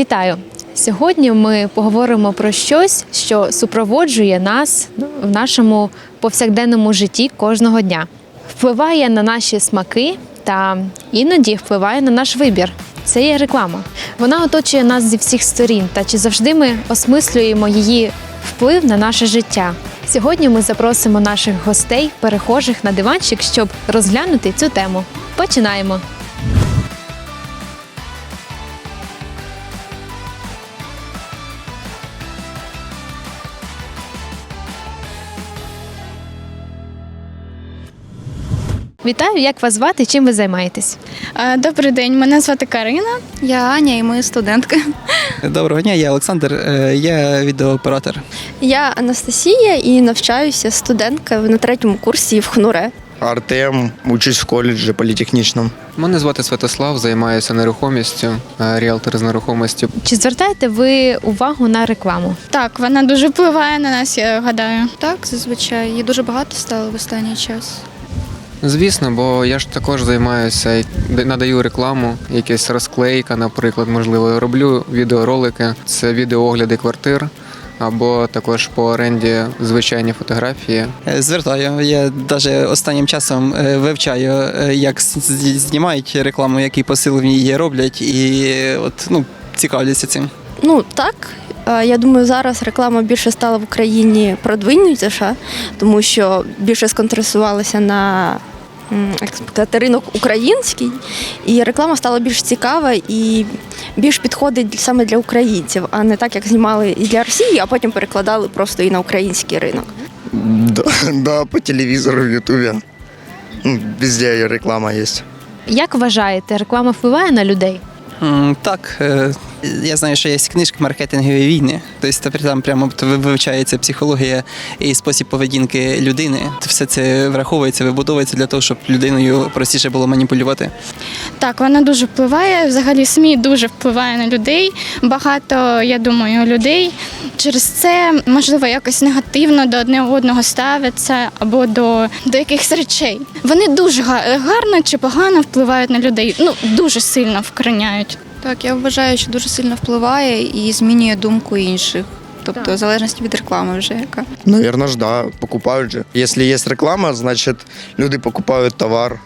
Вітаю! Сьогодні ми поговоримо про щось, що супроводжує нас ну, в нашому повсякденному житті кожного дня, впливає на наші смаки та іноді впливає на наш вибір. Це є реклама. Вона оточує нас зі всіх сторін. Та чи завжди ми осмислюємо її вплив на наше життя? Сьогодні ми запросимо наших гостей, перехожих на диванчик, щоб розглянути цю тему. Починаємо. Вітаю, як вас звати? Чим ви займаєтесь? Е, Добрий день, мене звати Карина. Я Аня, і ми студентки. Доброго дня, я Олександр, е, я відеооператор. Я Анастасія і навчаюся студентка на третьому курсі в ХНУРЕ. Артем, учусь в коледжі політехнічному. Мене звати Святослав, займаюся нерухомістю, е, ріалтор з нерухомості. Чи звертаєте ви увагу на рекламу? Так, вона дуже впливає на нас, я гадаю. Так, зазвичай. Її дуже багато стало в останній час. Звісно, бо я ж також займаюся надаю рекламу, якась розклейка, наприклад, можливо, роблю відеоролики, це відеоогляди квартир. Або також по оренді звичайні фотографії. Е, Звертаю. Я навіть останнім часом е, вивчаю, е, як знімають рекламу, який посил в ній роблять, і от ну цікавляться цим. Ну так. Е, Я думаю, зараз реклама більше стала в Україні продвинутіша, тому що більше сконцентрувалася на ринок український, і реклама стала більш цікава і більш підходить саме для українців, а не так, як знімали і для Росії, а потім перекладали просто і на український ринок. Да, да, по телевізору, в Ютубі. Ну, Везде реклама є. Як вважаєте, реклама впливає на людей? Так, е, я знаю, що є книжка маркетингові війни. Тобто там прямо вивчається психологія і спосіб поведінки людини. Все це враховується, вибудовується для того, щоб людиною простіше було маніпулювати. Так, вона дуже впливає. Взагалі СМІ дуже впливає на людей. Багато, я думаю, людей через це можливо якось негативно до одне одного ставляться або до, до якихось речей. Вони дуже га- гарно чи погано впливають на людей. Ну дуже сильно вкореняють. Так, я вважаю, що дуже сильно впливає і змінює думку інших. Тобто, в залежності від реклами вже яка. Наверно ж, да, покупають же. Якщо є реклама, значить люди покупають товар.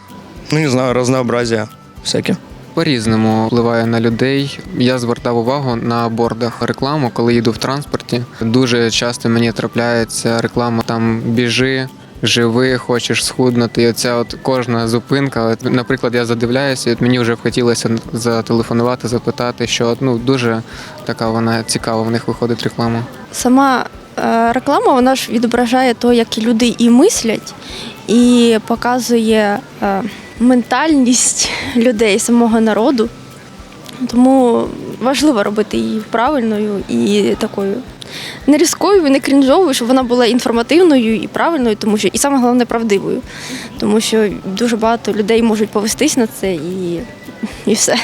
Ну, не знаю, разнообразие всяке. По-різному впливає на людей. Я звертав увагу на бордах рекламу, коли їду в транспорті. Дуже часто мені трапляється реклама там біжи. Живи, хочеш схуднути, і оця от кожна зупинка. От, наприклад, я задивляюся, і от мені вже хотілося зателефонувати, запитати, що ну дуже така вона цікава. В них виходить реклама. Сама е, реклама вона ж відображає те, як люди і мислять, і показує е, ментальність людей самого народу. Тому важливо робити її правильною і такою не різкою, не крінжовою, щоб вона була інформативною і правильною, тому що і саме головне правдивою. Тому що дуже багато людей можуть повестись на це і, і все.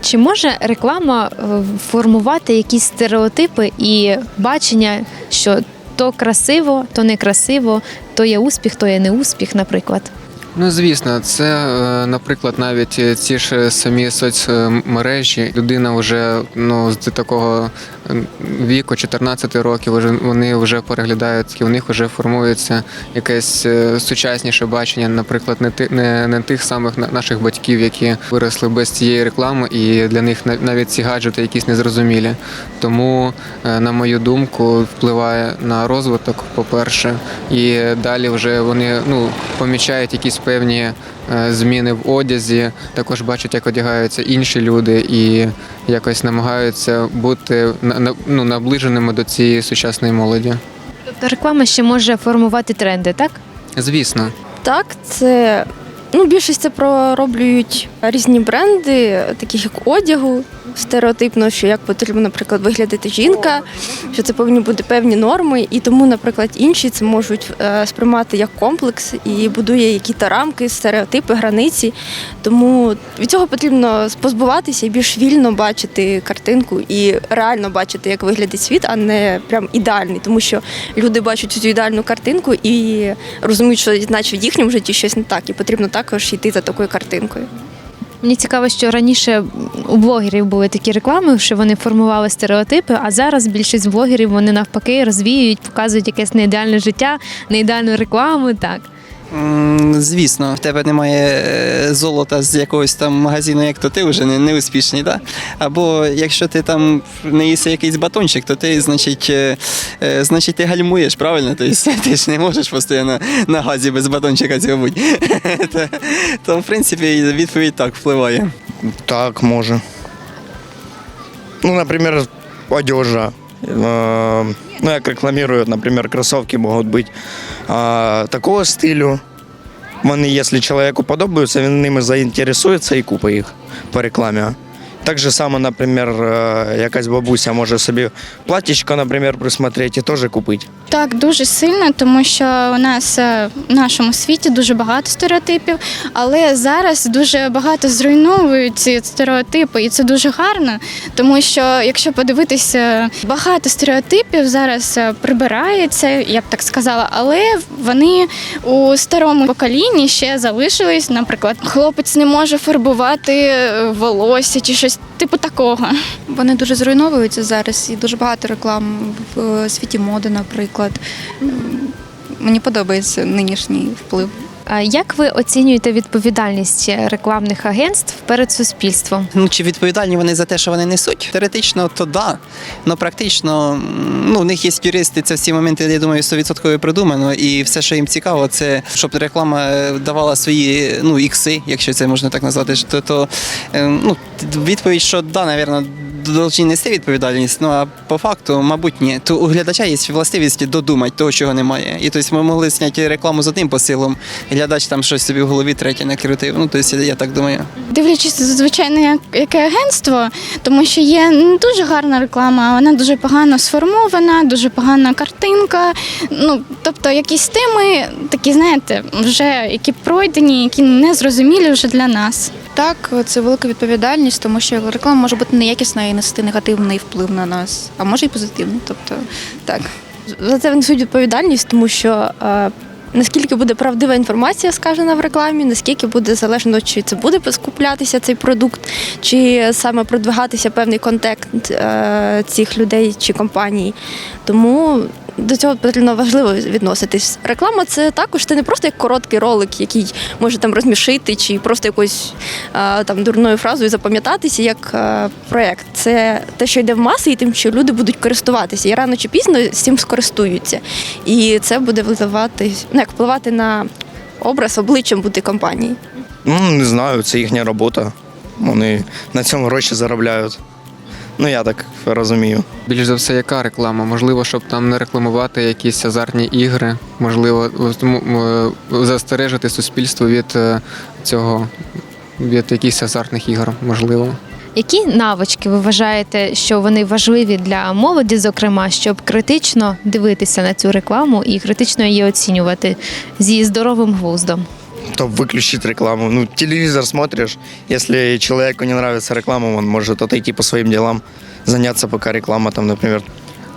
Чи може реклама е, формувати якісь стереотипи і бачення, що то красиво, то некрасиво, то є успіх, то є неуспіх, наприклад? Ну, звісно, це, е, наприклад, навіть е, ці ж самі соцмережі. Людина вже ну, з такого е, віку, 14 років, вони вже переглядають, і в них вже формується якесь е, сучасніше бачення, наприклад, не ти не, не тих самих на- наших батьків, які виросли без цієї реклами, і для них нав- навіть ці гаджети якісь незрозумілі. Тому, е, на мою думку, впливає на розвиток, по-перше, і далі вже вони ну, помічають якісь певні е, зміни в одязі, також бачать, як одягаються інші люди, і якось намагаються бути ну, наближеними до цієї сучасної молоді. Тобто реклама ще може формувати тренди, так? Звісно. Так, це ну, більшість це пророблюють різні бренди, таких як одягу, стереотипно, що як потрібно, наприклад, виглядати жінка, що це повинні бути певні норми, і тому, наприклад, інші це можуть е, сприймати як комплекс і будує якісь рамки, стереотипи, границі. Тому від цього потрібно позбуватися і більш вільно бачити картинку і реально бачити, як виглядить світ, а не прям ідеальний, тому що люди бачать цю ідеальну картинку і розуміють, що наче в їхньому житті щось не так, і потрібно також йти за такою картинкою. Мені цікаво, що раніше у блогерів були такі реклами, що вони формували стереотипи, а зараз більшість блогерів вони навпаки розвіюють, показують якесь неідеальне життя, неідеальну рекламу. Так. Звісно, в тебе немає е, золота з якогось там магазину, як то ти вже не, не успішний, да? Або якщо ти там не їси якийсь батончик, то ти, значить, е, е, значить, ти гальмуєш, правильно? Тобто ти ж не можеш постійно на газі без батончика цього бути. То, в принципі, відповідь так впливає. Так, може. Ну, например, одежа. Э, Ну, як рекламують, наприклад, кроссовки могут быть такого стилю. Вони, якщо чоловіку подобаються, він ними заінтересується і купить їх по рекламі. Так же само, наприклад, е, якась бабуся може собі платічко, наприклад, присмотрети і теж купити. Так, дуже сильно, тому що у нас е, в нашому світі дуже багато стереотипів, але зараз дуже багато зруйновують ці стереотипи, і це дуже гарно, тому що якщо подивитися, багато стереотипів зараз е, прибирається, я б так сказала, але вони у старому поколінні ще залишились. Наприклад, хлопець не може фарбувати е, волосся чи щось типу такого. Вони дуже зруйновуються зараз і дуже багато реклам в е, світі моди, наприклад. Мені подобається нинішній вплив. Як ви оцінюєте відповідальність рекламних агентств перед суспільством? Ну, чи відповідальні вони за те, що вони несуть? Теоретично, то да. Ну практично, ну, у них є юристи, це всі моменти, я думаю, 100% продумано. І все, що їм цікаво, це щоб реклама е, давала свої ну, ікси, якщо це можна так назвати. То, то е, ну, відповідь, що да, напевно, повинні нести відповідальність, ну а по факту, мабуть, ні. То у глядача є властивість додумати того, чого немає. І тобто ми могли зняти рекламу з одним посилом, глядач там щось собі в голові третє накрутив. Ну, тобто, я так думаю. Дивлячись, звичайно, як- яке агентство, тому що є не дуже гарна реклама, вона дуже погано сформована, дуже погана картинка. Ну, тобто якісь теми такі, знаєте, вже які пройдені, які не зрозумілі вже для нас. Так, це велика відповідальність, тому що реклама може бути неякісна і нести негативний вплив на нас, а може і позитивний. Тобто, так. За це несуть відповідальність, тому що е, наскільки буде правдива інформація сказана в рекламі, наскільки буде залежно, чи це буде скуплятися цей продукт, чи саме продвигатися певний контент е, цих людей чи компаній. Тому до цього потрібно важливо відноситись. Реклама це також це не просто як короткий ролик, який може там розмішити, чи просто якоюсь там дурною фразою запам'ятатися як проєкт. Це те, що йде в маси, і тим, що люди будуть користуватися. І рано чи пізно з цим скористуються. І це буде впливати, ну, як впливати на образ обличчям бути компанії. Ну, не знаю, це їхня робота. Вони на цьому гроші заробляють. Ну, я так розумію. Більш за все, яка реклама? Можливо, щоб там не рекламувати якісь азартні ігри, можливо, м- застережити суспільство від е, цього, від якихось азартних ігор, можливо. Які навички ви вважаєте, що вони важливі для молоді, зокрема, щоб критично дивитися на цю рекламу і критично її оцінювати зі здоровим глуздом? То выключить рекламу. Ну, телевизор смотришь, если человеку не нравится реклама, он может отойти по своим делам, заняться пока реклама там, например,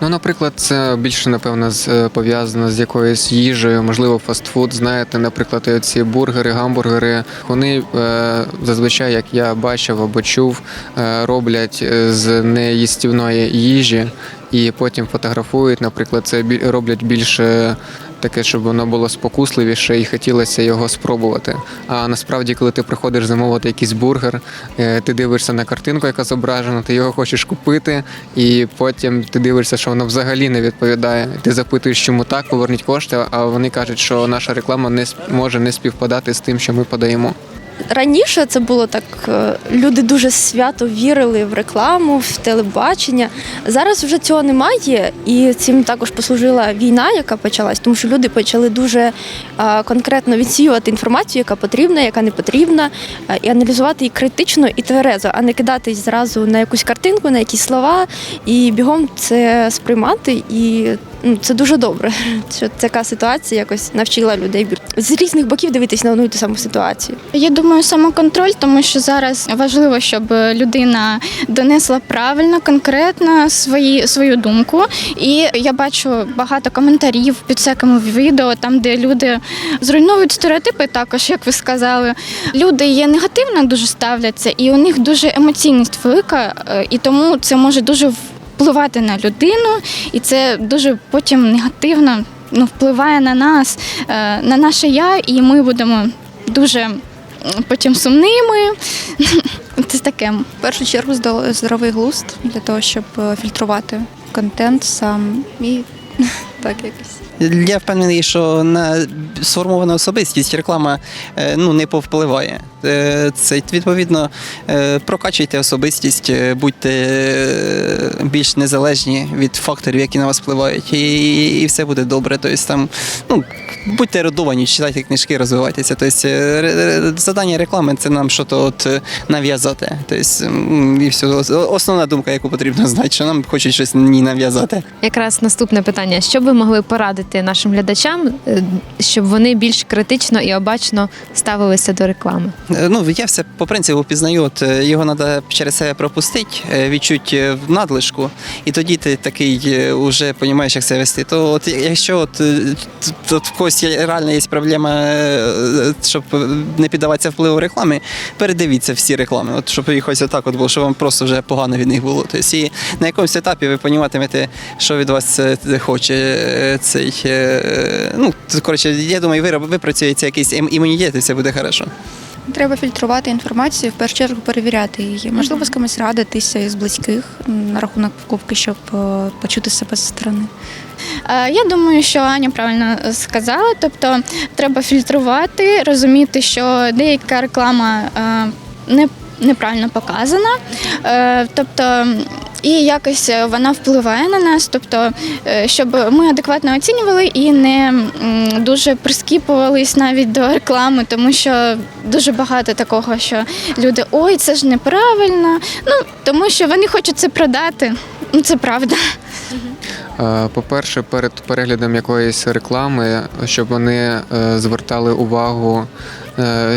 Ну, наприклад, це більше, напевно, е, пов'язано з якоюсь їжею, можливо, фастфуд. Знаєте, наприклад, ці бургери, гамбургери. Вони е, зазвичай, як я бачив або чув, е, роблять з неїстівної їжі і потім фотографують. Наприклад, це роблять більше таке, щоб воно було спокусливіше і хотілося його спробувати. А насправді, коли ти приходиш замовити якийсь бургер, е, ти дивишся на картинку, яка зображена, ти його хочеш купити, і потім ти дивишся, що воно взагалі не відповідає. Ти запитуєш, чому так, поверніть кошти, а вони кажуть, що наша реклама не може не співпадати з тим, що ми подаємо. Раніше це було так, е, люди дуже свято вірили в рекламу, в телебачення. Зараз вже цього немає, і цим також послужила війна, яка почалась, тому що люди почали дуже е, конкретно відсіювати інформацію, яка потрібна, яка не потрібна, е, і аналізувати її критично і тверезо, а не кидатись зразу на якусь картинку, на якісь слова і бігом це сприймати і це дуже добре, що така ситуація якось навчила людей з різних боків дивитись на одну і ту саму ситуацію. Я думаю, самоконтроль, тому що зараз важливо, щоб людина донесла правильно, конкретно свої, свою думку. І я бачу багато коментарів під всякими відео, там, де люди зруйновують стереотипи, також, як ви сказали. Люди є негативно дуже ставляться, і у них дуже емоційність велика, е, і тому це може дуже впливати на людину, і це дуже потім негативно ну, впливає на нас, е, на наше я, і ми будемо дуже потім сумними. Це таке. В першу чергу здоровий глузд для того, щоб е, фільтрувати контент сам і так якось. Я впевнений, що на сформовану особистість реклама е, ну, не повпливає. Е, Це відповідно е, прокачуйте особистість, будьте більш незалежні від факторів, які на вас впливають, і, і все буде добре. Тобто там ну. Будьте родовані, читайте книжки, розвивайтеся. Тобто, завдання реклами це нам щось от нав'язати. Тобто, і все. Основна думка, яку потрібно знати, що нам хочуть щось ні нав'язати. Якраз наступне питання: що ви могли порадити нашим глядачам, е, щоб вони більш критично і обачно ставилися до реклами? Е, Ну, я все по принципу пізнаю, от е, його треба через себе пропустити, відчути в надлишку, і тоді ти такий уже розумієш, як себе вести. То от якщо от, тут в когось є, реально є проблема, щоб не піддаватися впливу реклами, передивіться всі реклами, от щоб їх ось отак от було, щоб вам просто вже погано від них було. Тобто, і на якомусь етапі ви розумітимете, що від вас хоче цей. Е, Ну, коротше, я думаю, ви випрацюється якийсь ім- імунітет, і все буде хорошо. Треба фільтрувати інформацію, в першу чергу перевіряти її. Можливо, з кимось радитися із близьких на рахунок покупки, щоб е, почути себе зі сторони. Е, Я думаю, що Аня правильно сказала. Тобто треба фільтрувати, розуміти, що деяка реклама не, неправильно показана. Тобто і якось вона впливає на нас, тобто, е, щоб ми адекватно оцінювали і не дуже прискіпувались навіть до реклами, тому що дуже багато такого, що люди ой, це ж неправильно. Ну тому що вони хочуть це продати. Ну це правда. Е, По-перше, перед переглядом якоїсь реклами, щоб вони е, звертали увагу, е,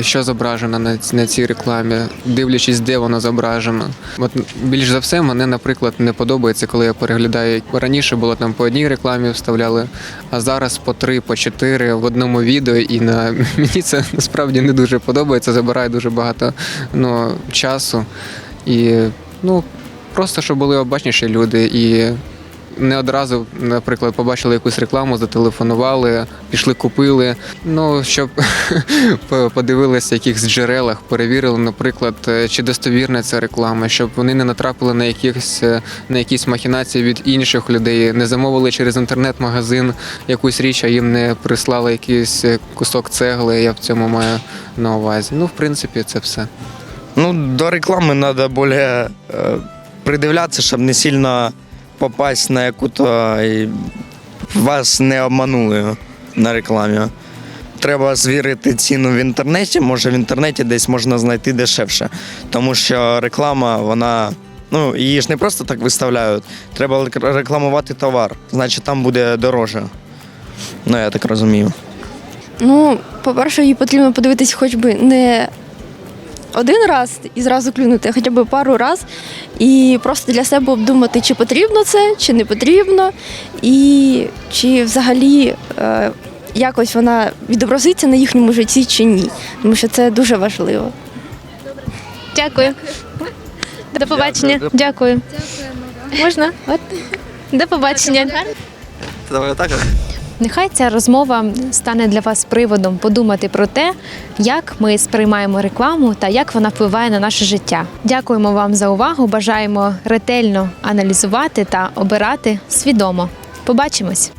що зображено на на цій рекламі, дивлячись, де воно зображено. От більш за все, мене, наприклад, не подобається, коли я переглядаю. Раніше було там по одній рекламі вставляли, а зараз по три, по чотири в одному відео. І на мені це насправді не дуже подобається. Забирає дуже багато ну, часу. І ну просто щоб були обачніші люди і не одразу, наприклад, побачили якусь рекламу, зателефонували, пішли, купили. Ну, щоб подивилися якихось джерелах, перевірили, наприклад, е, чи достовірна ця реклама, щоб вони не натрапили на якісь е, на якісь махінації від інших людей, не замовили через інтернет-магазин якусь річ, а їм не прислали якийсь е, кусок цегли. Я в цьому маю на увазі. Ну, в принципі, це все. Ну, до надо более э, придивлятися, щоб не сильно попасть на яку-то і вас не обманули на рекламі. Треба звірити ціну в інтернеті, може в інтернеті десь можна знайти дешевше. Тому що реклама, вона. Ну, її ж не просто так виставляють. Треба рекламувати товар, значить там буде дороже. Ну, я так розумію. Ну, по-перше, їй потрібно подивитись хоч би не один раз і зразу клюнути, а хоча б пару раз, і просто для себе обдумати, чи потрібно це, чи не потрібно, і чи взагалі е, якось вона відобразиться на їхньому житті чи ні. Тому що це дуже важливо. Дякую. До побачення. Дякую. Дякую. Можна? От. До побачення. Давай отак. Нехай ця розмова стане для вас приводом подумати про те, як ми сприймаємо рекламу та як вона впливає на наше життя. Дякуємо вам за увагу. Бажаємо ретельно аналізувати та обирати свідомо. Побачимось!